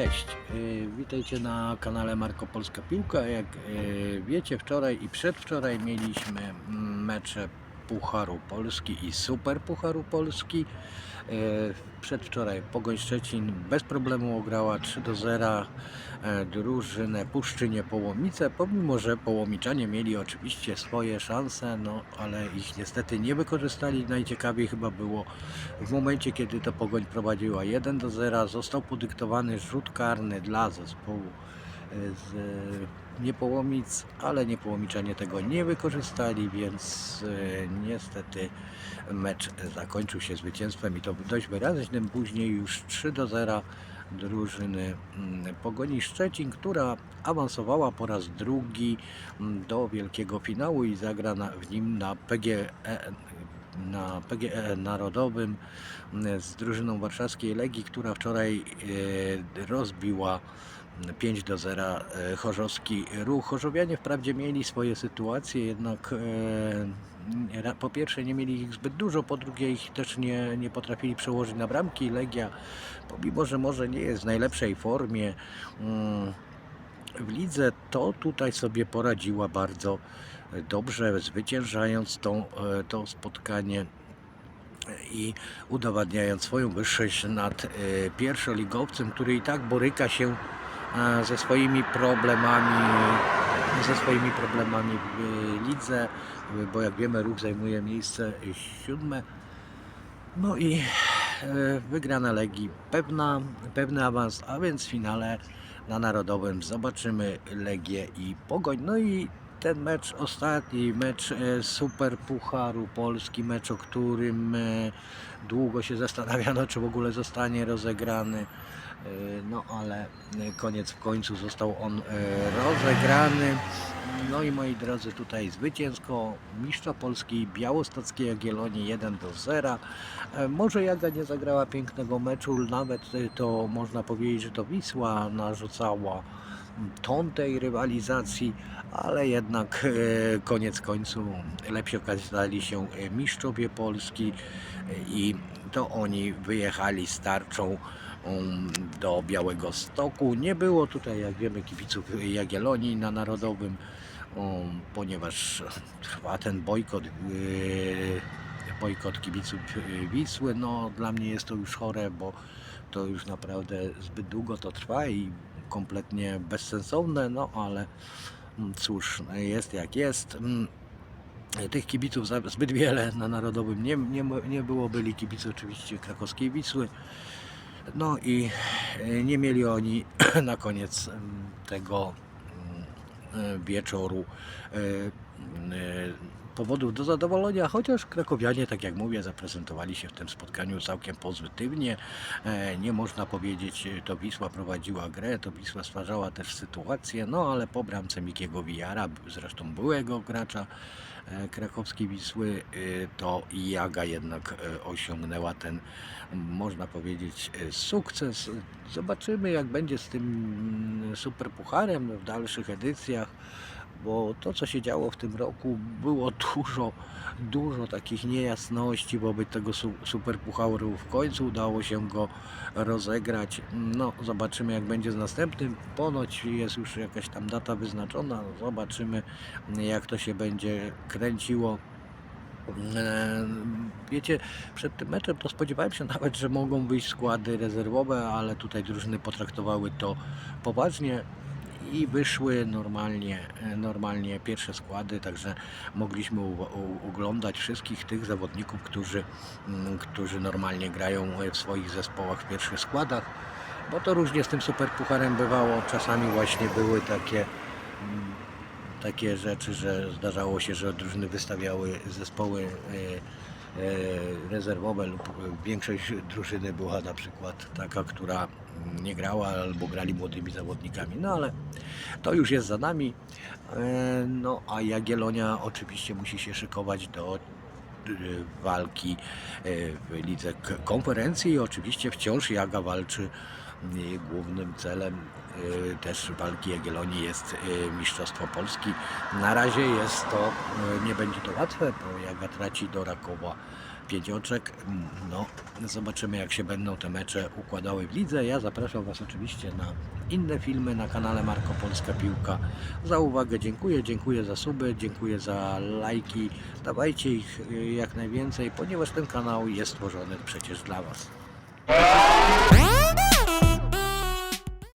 Cześć, y, witajcie na kanale Marko Polska Piłka. Jak y, wiecie, wczoraj i przedwczoraj mieliśmy mm, mecze Pucharu Polski i Super Pucharu Polski. Y, Przedwczoraj Pogoń Szczecin bez problemu ograła 3 do 0 e, drużynę Puszczynie Połomice, pomimo że Połomiczanie mieli oczywiście swoje szanse, no ale ich niestety nie wykorzystali. Najciekawiej chyba było w momencie, kiedy to Pogoń prowadziła 1 do 0, został podyktowany rzut karny dla zespołu e, z e, Niepołomic, ale Niepołomiczanie tego nie wykorzystali, więc e, niestety mecz zakończył się zwycięstwem i to dość wyraźnym. Później już 3 do 0 drużyny mm, Pogoni Szczecin, która awansowała po raz drugi mm, do wielkiego finału i zagra w nim na PGE na PGE Narodowym mm, z drużyną warszawskiej Legii, która wczoraj e, rozbiła 5 do 0 e, chorzowski ruch. Chorzowianie wprawdzie mieli swoje sytuacje, jednak e, po pierwsze nie mieli ich zbyt dużo, po drugie ich też nie, nie potrafili przełożyć na bramki. Legia, pomimo że może nie jest w najlepszej formie mm, w lidze, to tutaj sobie poradziła bardzo dobrze, zwyciężając tą, e, to spotkanie i udowadniając swoją wyższość nad pierwszoligowcem, który i tak boryka się ze swoimi problemami ze swoimi problemami w lidze, bo jak wiemy ruch zajmuje miejsce siódme. No i e, wygrana Legii, pewna, pewny awans, a więc w finale na Narodowym zobaczymy Legię i Pogoń. No i ten mecz, ostatni mecz e, Super Pucharu Polski, mecz, o którym e, długo się zastanawiano, czy w ogóle zostanie rozegrany. E, No ale koniec w końcu został on rozegrany. No i moi drodzy, tutaj zwycięsko mistrza Polski Białostockiej Jagiellonii 1 do 0. E, Może Jaga nie zagrała pięknego meczu, nawet to można powiedzieć, że to Wisła narzucała ton tej rywalizacji, ale jednak e, koniec końców lepsi okazali się e, mistrzowie Polski e, i to oni wyjechali z tarczą um, do Białego Stoku. Nie było tutaj, jak wiemy, kibiców Jagiellonii na Narodowym, um, ponieważ trwa ten bojkot bojkot kibiców Wisły. No, dla mnie jest to już chore, bo to już naprawdę zbyt długo to trwa i kompletnie bezsensowne, no ale mm, cóż, jest jak jest. Mm, Tych kibiców zbyt wiele na Narodowym nie, nie, nie było, byli kibice oczywiście krakowskiej Wisły. No i e, nie mieli oni na koniec em, tego mm, e, wieczoru e, powodów do zadowolenia, chociaż krakowianie, tak jak mówię, zaprezentowali się w tym spotkaniu całkiem pozytywnie. E, Nie można powiedzieć, to Wisła prowadziła grę, to Wisła stwarzała też sytuację, no ale po bramce Mikiego Wijara, zresztą byłego gracza e, krakowskiej Wisły, e, to Jaga jednak osiągnęła ten, można powiedzieć, sukces. Zobaczymy, jak będzie z tym mm, superpucharem w dalszych edycjach bo to, co się działo w tym roku, było dużo, dużo takich niejasności wobec tego su- superpucharu. W końcu udało się go rozegrać. No, zobaczymy, jak będzie z następnym. Ponoć jest już jakaś tam data wyznaczona. Zobaczymy, jak to się będzie kręciło. E, Wiecie, przed tym meczem to spodziewałem się nawet, że mogą wyjść składy rezerwowe, ale tutaj drużyny potraktowały to poważnie i wyszły normalnie, e, normalnie pierwsze składy, także mogliśmy oglądać wszystkich tych zawodników, którzy, mm, którzy normalnie grają w swoich zespołach w pierwszych składach, bo to różnie z tym superpucharem bywało. Czasami właśnie były takie mm, takie rzeczy, że zdarzało się, że drużyny wystawiały zespoły e, e, rezerwowe lub większość drużyny była na przykład taka, która nie grała albo grali młodymi zawodnikami. No ale to już jest za nami. E, No a Jagiellonia oczywiście musi się szykować do e, walki e, w lidze konferencji i oczywiście wciąż Jaga walczy głównym celem też walki Jagiellonii jest Mistrzostwo Polski. Na razie jest to, nie będzie to łatwe, bo Jaga traci do Rakowa pięć No, zobaczymy jak się będą te mecze układały w lidze. Ja zapraszam Was oczywiście na inne filmy na kanale Marko Polska Piłka. Za uwagę dziękuję, dziękuję za suby, dziękuję za lajki. Dawajcie ich y, jak najwięcej, ponieważ ten kanał jest stworzony przecież dla Was.